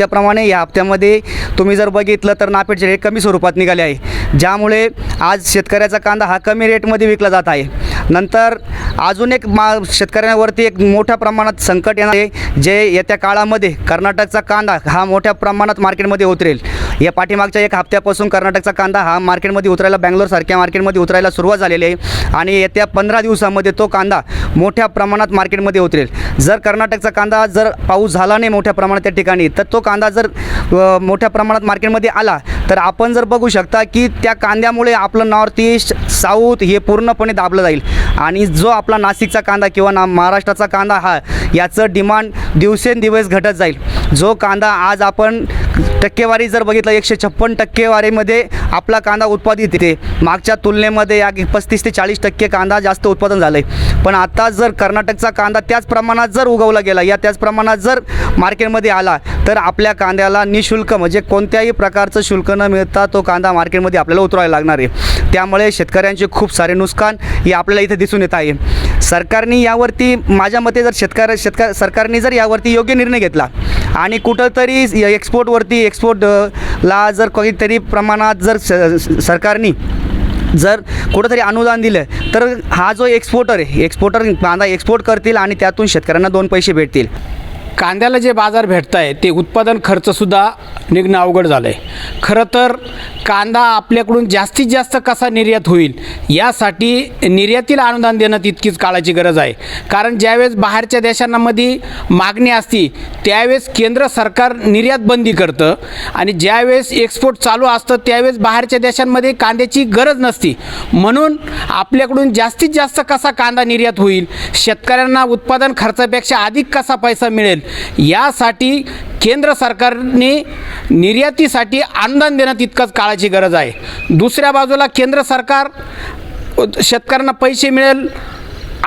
हप्त्याप्रमाणे या हप्त्यामध्ये तुम्ही जर बघितलं तर नापेडचे रेट कमी स्वरूपात निघाले आहे. ज्यामुळे आज शेतकऱ्याचा कांदा हा कमी रेटमध्ये विकला जात आहे. नंतर अजून एक मा शेतकऱ्यांवरती एक मोठ्या प्रमाणात संकट येणार आहे जे येत्या काळामध्ये कर्नाटकचा कांदा हा मोठ्या प्रमाणात मार्केटमध्ये उतरेल. या पाठीमागच्या एक हप्त्यापासून कर्नाटकचा कांदा हा मार्केटमध्ये उतरायला बँगलोरसारख्या मार्केटमध्ये उतरायला सुरुवात झालेली आहे आणि येत्या पंधरा दिवसामध्ये तो कांदा मोठ्या प्रमाणात मार्केटमध्ये उतरेल. जर कर्नाटकचा कांदा जर पाऊस झाला नाही मोठ्या प्रमाणात त्या ठिकाणी तर तो कांदा जर मोठ्या प्रमाणात मार्केटमध्ये आला तर आपण जर बघू शकता की त्या कांद्यामुळे आपलं नॉर्थ ईस्ट साऊथ हे पूर्णपणे दाबलं जाईल. आणि जो आपला नाशिकचा कांदा किंवा ना महाराष्ट्राचा कांदा हा याचं डिमांड दिवसेंदिवस घटत जाईल. जो कांदा आज आपण टक्केवारी जर बघितलं एकशे छप्पन टक्केवारीमध्ये आपला कांदा उत्पादित येते. मागच्या तुलनेमध्ये या पस्तीस ते चाळीस टक्के कांदा जास्त उत्पादन झालं आहे पण आता जर कर्नाटकचा कांदा त्याच प्रमाणात जर उगवला गेला या त्याच प्रमाणात जर मार्केटमध्ये आला तर आपल्या कांद्याला निशुल्क म्हणजे कोणत्याही प्रकारचं शुल्क न मिळता तो कांदा मार्केटमध्ये आपल्याला उतरवायला लागणार आहे. त्यामुळे शेतकऱ्यांचे खूप सारे नुकसान हे आपल्याला इथे दिसून येत आहे. सरकारने यावरती माझ्या मते जर शेतकऱ्या शेतक सरकारने जर यावरती योग्य निर्णय घेतला आणि कुठंतरी एक्सपोर्टवरती एक्सपोर्ट ला जर काहीतरी प्रमाणात जर स- सरकारने जर कुठंतरी अनुदान दिलं तर हा जो एक्सपोर्टर आहे एक्सपोर्टर कांदा एक्सपोर्ट करतील आणि त्यातून शेतकऱ्यांना दोन पैसे भेटतील. कांद्याला जे बाजार भेटत आहे ते उत्पादन खर्चसुद्धा निघणं अवघड झालं आहे खरं तर कांदा आपल्याकडून जास्तीत जास्त कसा निर्यात होईल यासाठी निर्यातीला अनुदान देणं तितकीच काळाची गरज आहे. कारण ज्यावेळेस बाहेरच्या देशांमध्ये मागणी असती त्यावेळेस केंद्र सरकार निर्यात बंदी करतं आणि ज्यावेळेस एक्सपोर्ट चालू असतं त्यावेळेस बाहेरच्या देशांमध्ये कांद्याची गरज नसती. म्हणून आपल्याकडून जास्तीत जास्त कसा कांदा निर्यात होईल शेतकऱ्यांना उत्पादन खर्चापेक्षा अधिक कसा पैसा मिळेल यासाठी केंद्र सरकारने निर्यातीसाठी अनुदान देणं तितकंच काळाची गरज आहे. दुसऱ्या बाजूला केंद्र सरकार शेतकऱ्यांना पैसे मिळेल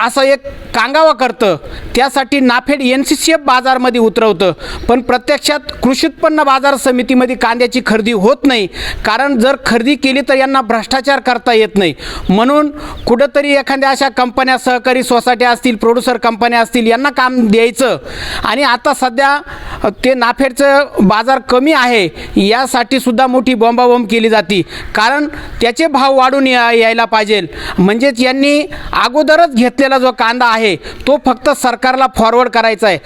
असं एक कांगावा करतं. त्यासाठी NAFED N C C F बाजारमध्ये उतरवतं. पण प्रत्यक्षात कृषी उत्पन्न बाजार समितीमध्ये कांद्याची खरेदी होत नाही. कारण जर खरेदी केली तर यांना भ्रष्टाचार करता येत नाही. म्हणून कुठंतरी एखाद्या अशा कंपन्या सहकारी सोसायट्या असतील प्रोड्युसर कंपन्या असतील यांना काम द्यायचं. आणि आता सध्या ते नाफेडचं बाजार कमी आहे. यासाठी सुद्धा मोठी बॉम्बाबॉम्ब केली जाते. कारण त्याचे भाव वाढून या यायला पाहिजे. म्हणजेच यांनी अगोदरच घेतलेला जो कांदा आहे आहे. तो फक्त सरकारला फॉरवर्ड करायचा आहे.